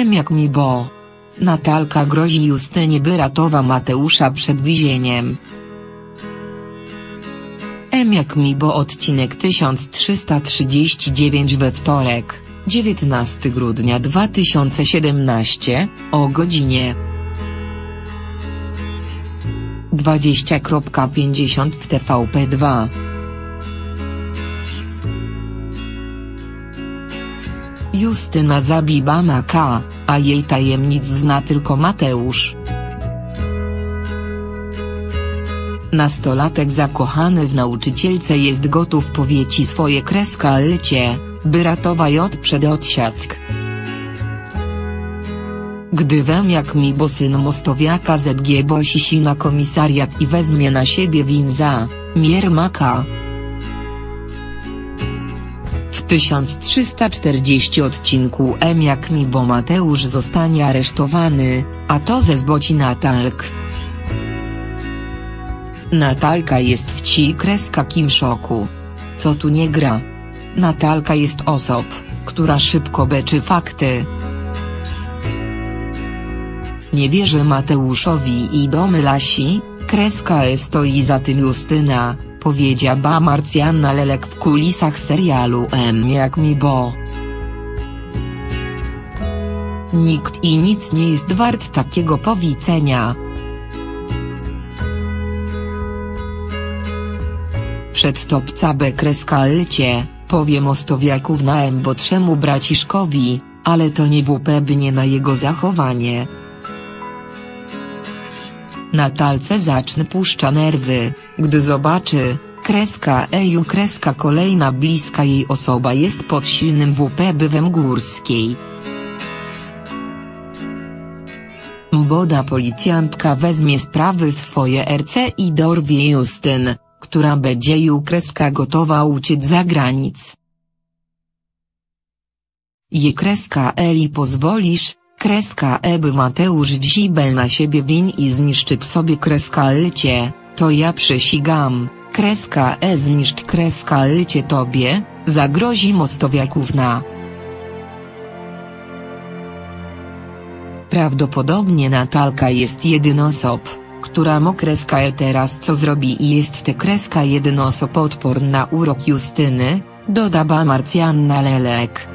M jak mi bo. Natalka grozi Justynie by ratowa Mateusza przed więzieniem. M jak mi bo odcinek 1339 we wtorek, 19 grudnia 2017, o godzinie 20.50 w TVP2. Justyna zabiba Maka, a jej tajemnic zna tylko Mateusz. Nastolatek zakochany w nauczycielce jest gotów powiedzieć swoje kreska lycie, by ratować od przed odsiadk. Gdy wem jak mi bo syn mostowiaka ZG bosisi na komisariat i wezmie na siebie win za, Miermaka. W 1340 odcinku M jak mi bo Mateusz zostanie aresztowany, a to ze zboci Natalk. Natalka jest w ci kreska kim szoku. Co tu nie gra? Natalka jest osob, która szybko beczy fakty. Nie wierzę Mateuszowi i domylasi, kreska E stoi za tym Justyna, powiedziała Marcjana Lelek w kulisach serialu M jak mi bo. Nikt i nic nie jest wart takiego powiedzenia. Przed topca kreska lycie, powie mostowiaków na M bo czemu braciszkowi, ale to nie WP nie na jego zachowanie. Natalce zacznę puszcza nerwy, gdy zobaczy, kreska Eju kreska kolejna bliska jej osoba jest pod silnym WP bywem górskiej. Boda policjantka weźmie sprawy w swoje RC i dorwie Justyn, która będzie kreska gotowa uciec za granic. Je kreska Eli pozwolisz, kreska Eby Mateusz dzibel na siebie win i zniszczy sobie kreska lycie, to ja przysigam, kreska E zniszcz kreska tobie, zagrozi mostowiaków na. Prawdopodobnie Natalka jest jedynosób, która mo kreska E teraz co zrobi i jest te kreska jedynosób odporna na urok Justyny, dodaba Marcjanna Lelek.